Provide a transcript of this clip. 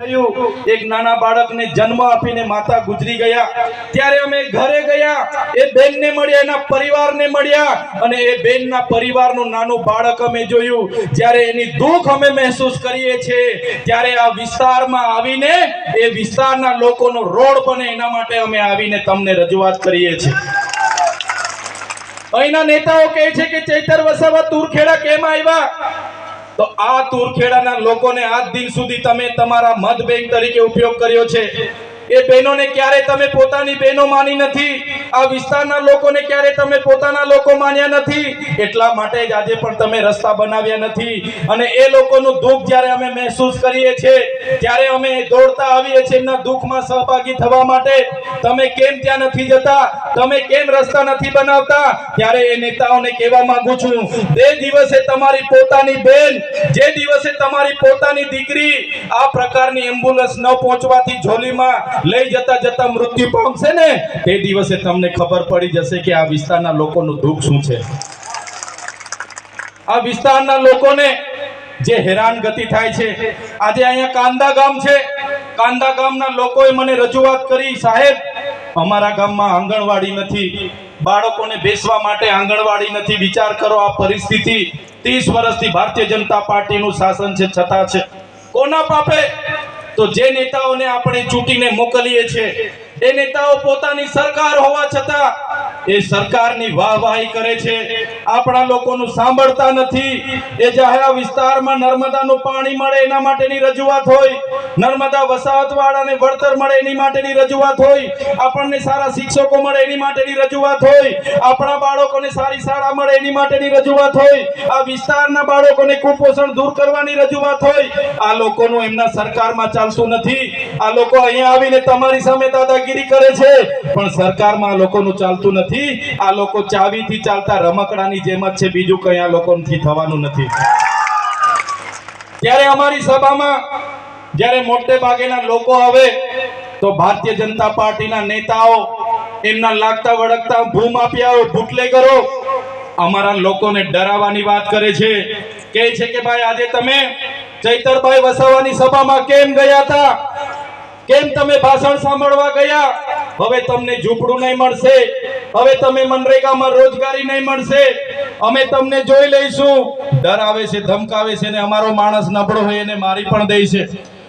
એક નાના બાળકને જન્મ આપીને માતા ગુજરી ગયા. ત્યારે અમે ઘરે ગયા. એ બેનને મળ્યા, એના પરિવારને મળ્યા અને એ બેનના પરિવારનું નાનું બાળક અમે જોયું. જ્યારે એની દુઃખ અમે મહેસૂસ કરીએ છીએ, ત્યારે આ વિસ્તારમાં આવીને એ વિસ્તારના લોકોનો રોડ બને એના માટે અમે આવીને તમને રજૂઆત કરીએ છીએ. અહીંના નેતાઓ કહે છે કે ચૈતર વસાવા તુરખેડા કેમ આવ્યા? તો આ તુરખેડાના લોકોને આજ દિન સુધી તમે તમારા મત બેંક તરીકે ઉપયોગ કર્યો છે. એ બહેનોને ક્યારે તમે પોતાની બહેનો માની નથી? આ વિસ્તારના લોકોને ક્યારે તમે પોતાના લોકો માન્યા નથી. એટલા માટે જ આજે પણ તમે રસ્તા બનાવ્યા નથી. અને એ લોકોનું દુઃખ જ્યારે અમે મહેસૂસ કરીએ છીએ, ત્યારે અમે દોડતા આવીએ છીએ એમના દુઃખમાં સહભાગી થવા માટે. તમે કેમ ત્યાં નથી જતા? તમે કેમ રસ્તા નથી બનાવતા? ત્યારે એ નેતાઓને કહેવા માંગુ છું. તે દિવસે તમારી પોતાની બેન, જે દિવસે તમારી પોતાની દીકરી આ પ્રકારની એમ્બ્યુલન્સ ન પહોંચવાથી ઝોલીમાં લઈ જતા જતા મૃત્યુ પામશે ને? તે દિવસે તમને ખબર પડી જશે કે આ વિસ્તારના લોકોનું દુઃખ શું છે. આ વિસ્તારના લોકોને જે હેરાન ગતિ થાય છે. આજે અહીંયા કાંદા ગામ છે. કાંદા ગામના લોકોએ મને રજૂઆત કરી, સાહેબ અમારા ગામમાં આંગણવાડી નથી. બાળકોને બેસવા માટે આંગણવાડી નથી. વિચાર કરો આ પરિસ્થિતિ. ત્રીસ વર્ષથી ભારતીય જનતા પાર્ટીનું શાસન છે, છતાં છે. કોના પાપે? તો જે નેતાઓને આપણે ચૂંટીને મોકલીએ છીએ, એ નેતાઓ પોતાની સરકાર હોવા છતાં એ સરકારની વાહવાહી કરે છે. આપણા લોકોનું સાંભળતા નથી. એ જાહેર વિસ્તારમાં નર્મદાનું પાણી મળે એના માટેની રજૂઆત હોય. નર્મદા વસાહતવાળાને વળતર મળે એની માટેની રજૂઆત હોય. આપણને સારા શિક્ષકો મળે એની માટેની રજૂઆત હોય. આપણા બાળકોને સારી શાળા મળે એની માટેની રજૂઆત હોય. આ વિસ્તારના બાળકોને કુપોષણ દૂર કરવાની રજૂઆત હોય. આ લોકોનું એમના સરકારમાં ચાલતું નથી. આ લોકો અહીંયા આવીને તમારી સામે દાદાગીરી કરે છે. પણ સરકારમાં આ લોકોનું ચાલતું નથી. આ લોકો ચાવીથી ચાલતા રમકડાની જેમ જ છે. બીજું કંઈ આ લોકોથી થવાનું નથી. ત્યારે અમારી સભામાં જ્યારે મોટે ભાગેના લોકો આવે, તો ભારતીય જનતા પાર્ટીના નેતાઓ એમના લાગતા વળગતા ભૂમાફિયાઓ બુટલેગરો અમારા લોકોને ડરાવવાની વાત કરે છે. કહે છે કે ભાઈ, આજે તમે ચૈતરભાઈ વસાવાની સભામાં કેમ ગયા હતા કેમ તમે ભાષણ સાંભળવા ગયા? હવે તમને ઝૂંપડું નહીં મળશે. હવે તમે મનરેગામાં રોજગારી નહીં મળશે. અમે તમને જોઈ લઈશું. ડરાવે છે, ધમકાવે છે ને અમારો માણસ નબળો હોય એને મારી પણ દે છે.